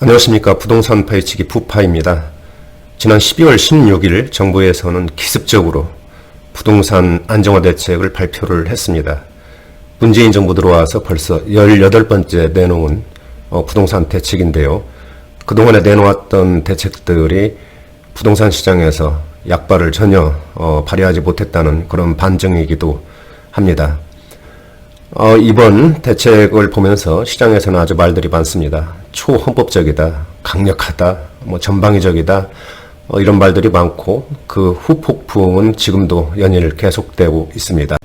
안녕하십니까. 부동산 파헤치기 푸파입니다. 지난 12월 16일 정부에서는 기습적으로 부동산 안정화 대책을 발표를 했습니다. 문재인 정부 들어와서 벌써 18번째 내놓은 어, 부동산 대책인데요. 그동안에 내놓았던 대책들이 부동산 시장에서 약발을 전혀 어, 발휘하지 못했다는 그런 반증이기도 합니다. 어, 이번 대책을 보면서 시장에서는 아주 말들이 많습니다. 초헌법적이다, 강력하다, 뭐 전방위적이다, 어, 이런 말들이 많고 그 후폭풍은 지금도 연일 계속되고 있습니다.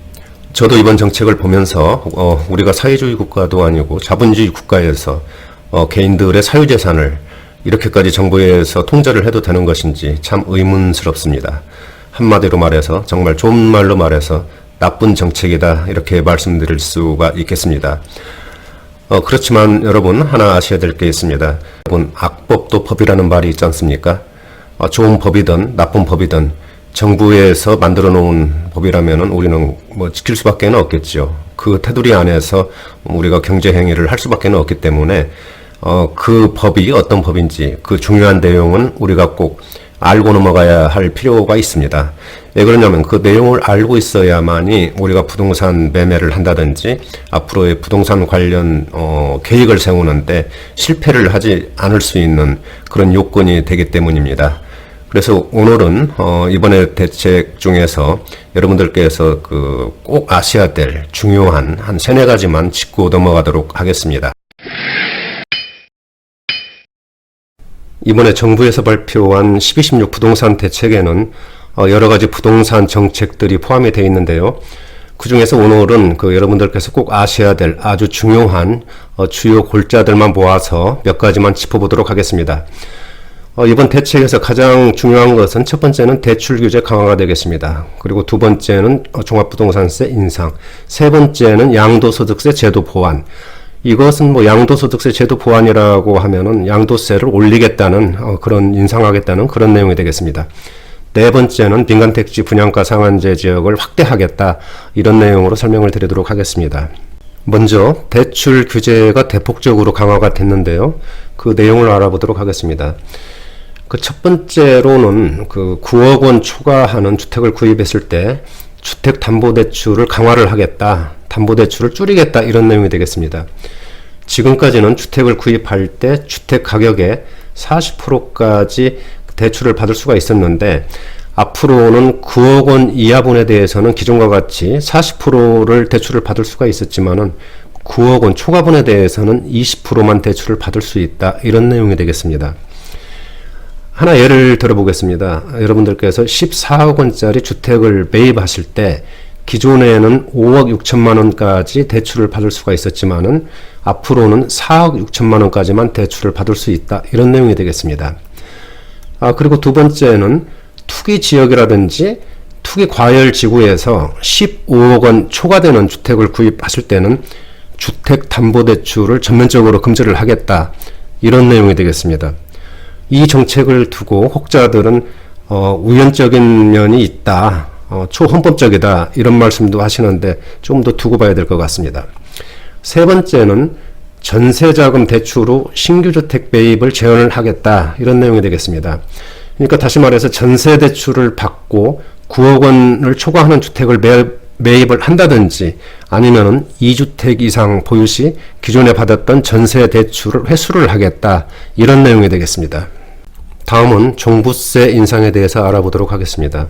저도 이번 정책을 보면서 어, 우리가 사회주의 국가도 아니고 자본주의 국가에서 어, 개인들의 사유재산을 이렇게까지 정부에서 통제를 해도 되는 것인지 참 의문스럽습니다. 한마디로 말해서 정말 좋은 말로 말해서 나쁜 정책이다 이렇게 말씀드릴 수가 있겠습니다. 어, 그렇지만 여러분 하나 아셔야 될 게 있습니다. 여러분 악법도 법이라는 말이 있지 않습니까? 어, 좋은 법이든 나쁜 법이든 정부에서 만들어 놓은 법이라면은 우리는 뭐 지킬 수밖에 없겠죠. 그 테두리 안에서 우리가 경제 행위를 할 수밖에 없기 때문에 어, 그 법이 어떤 법인지 그 중요한 내용은 우리가 꼭 알고 넘어가야 할 필요가 있습니다. 왜 그러냐면 그 내용을 알고 있어야만이 우리가 부동산 매매를 한다든지 앞으로의 부동산 관련 어, 계획을 세우는데 실패를 하지 않을 수 있는 그런 요건이 되기 때문입니다. 그래서 오늘은 어, 이번에 대책 중에서 여러분들께서 그 꼭 아셔야 될 중요한 한 세네 가지만 짚고 넘어가도록 하겠습니다. 이번에 정부에서 발표한 12.16 부동산 대책에는 어, 여러 가지 부동산 정책들이 포함이 되어 있는데요. 그 중에서 오늘은 그 여러분들께서 꼭 아셔야 될 아주 중요한 어, 주요 골자들만 모아서 몇 가지만 짚어보도록 하겠습니다. 어, 이번 대책에서 가장 중요한 것은 첫 번째는 대출 규제 강화가 되겠습니다. 그리고 두 번째는 종합부동산세 인상, 세 번째는 양도소득세 제도 보완, 이것은 뭐 양도소득세 제도 보완이라고 하면은 양도세를 올리겠다는 어, 그런 인상하겠다는 그런 내용이 되겠습니다. 네 번째는 민간택지 분양가 상한제 지역을 확대하겠다 이런 내용으로 설명을 드리도록 하겠습니다. 먼저 대출 규제가 대폭적으로 강화가 됐는데요. 그 내용을 알아보도록 하겠습니다. 그 첫 번째로는 그 9억 원 초과하는 주택을 구입했을 때 주택 담보 대출을 강화를 하겠다. 담보 대출을 줄이겠다 이런 내용이 되겠습니다. 지금까지는 주택을 구입할 때 주택 가격의 40%까지 대출을 받을 수가 있었는데 앞으로는 9억 원 이하분에 대해서는 기존과 같이 40%를 대출을 받을 수가 있었지만은 9억 원 초과분에 대해서는 20%만 대출을 받을 수 있다. 이런 내용이 되겠습니다. 하나 예를 들어보겠습니다. 여러분들께서 14억 원짜리 주택을 매입하실 때 기존에는 5억 6천만 원까지 대출을 받을 수가 있었지만은 앞으로는 4억 6천만 원까지만 대출을 받을 수 있다. 이런 내용이 되겠습니다. 아, 그리고 두 번째는 투기 지역이라든지 투기 과열 지구에서 15억 원 초과되는 주택을 구입하실 때는 주택 담보 대출을 전면적으로 금지를 하겠다. 이런 내용이 되겠습니다. 이 정책을 두고 혹자들은 어, 우연적인 면이 있다. 어, 초헌법적이다 이런 말씀도 하시는데 좀더 두고 봐야 될 것 같습니다. 세 번째는 전세자금 대출로 신규 주택 매입을 제한을 하겠다 이런 내용이 되겠습니다. 그러니까 다시 말해서 전세 대출을 받고 9억 원을 초과하는 주택을 매입, 매입을 한다든지 아니면은 2주택 이상 보유 시 기존에 받았던 전세 대출을 회수를 하겠다 이런 내용이 되겠습니다. 다음은 종부세 인상에 대해서 알아보도록 하겠습니다.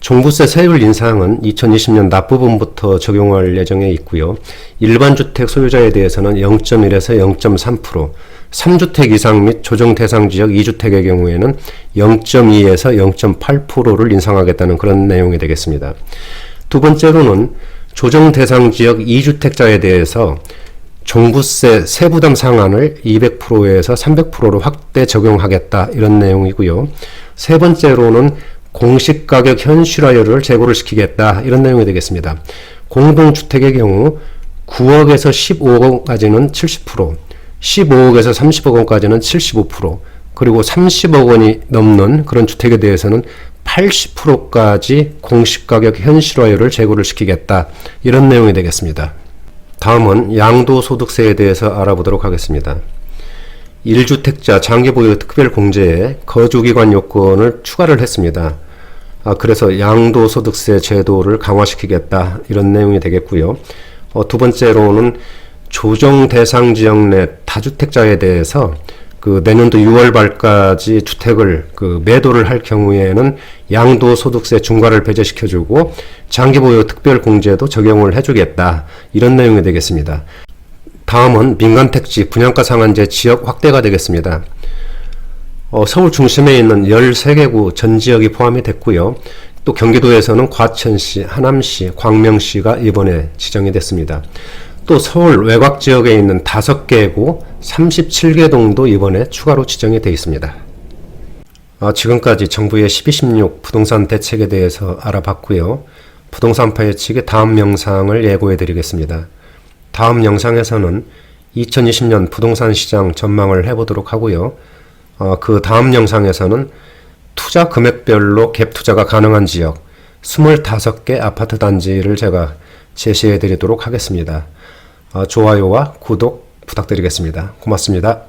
종부세 세율 인상은 2020년 납부분부터 적용할 예정에 있고요. 일반 주택 소유자에 대해서는 0.1에서 0.3%, 3주택 이상 및 조정 대상 지역 2주택의 경우에는 0.2에서 0.8%를 인상하겠다는 그런 내용이 되겠습니다. 두 번째로는 조정 대상 지역 2주택자에 대해서 종부세 세부담 상한을 200%에서 300%로 확대 적용하겠다 이런 내용이고요. 세 번째로는 공시가격 현실화율을 제고를 시키겠다 이런 내용이 되겠습니다. 공동주택의 경우 9억에서 15억 원까지는 70%, 15억에서 30억 원까지는 75%, 그리고 30억 원이 넘는 그런 주택에 대해서는 80%까지 공시가격 현실화율을 제고를 시키겠다 이런 내용이 되겠습니다. 다음은 양도소득세에 대해서 알아보도록 하겠습니다. 1주택자 장기 보유 특별 공제에 거주기관 요건을 추가를 했습니다. 아, 그래서 양도소득세 제도를 강화시키겠다 이런 내용이 되겠고요. 어, 두 번째로는 조정 대상 지역 내 다주택자에 대해서 그 내년도 6월 말까지 주택을 그 매도를 할 경우에는 양도소득세 중과를 배제시켜주고 장기보유 특별공제도 적용을 해주겠다 이런 내용이 되겠습니다. 다음은 민간택지 분양가 상한제 지역 확대가 되겠습니다. 어, 서울 중심에 있는 13개구 전 지역이 포함이 됐고요. 또 경기도에서는 과천시, 하남시, 광명시가 이번에 지정이 됐습니다. 또 서울 외곽 지역에 있는 5개구 37개 동도 이번에 추가로 지정이 되어 있습니다. 아, 지금까지 정부의 1216 부동산 대책에 대해서 알아봤고요. 부동산 파헤치기 다음 영상을 예고해 드리겠습니다. 다음 영상에서는 2020년 부동산 시장 전망을 해보도록 하고요. 어, 그 다음 영상에서는 투자 금액별로 갭 투자가 가능한 지역 25개 아파트 단지를 제가 제시해 드리도록 하겠습니다. 어, 좋아요와 구독 부탁드리겠습니다. 고맙습니다.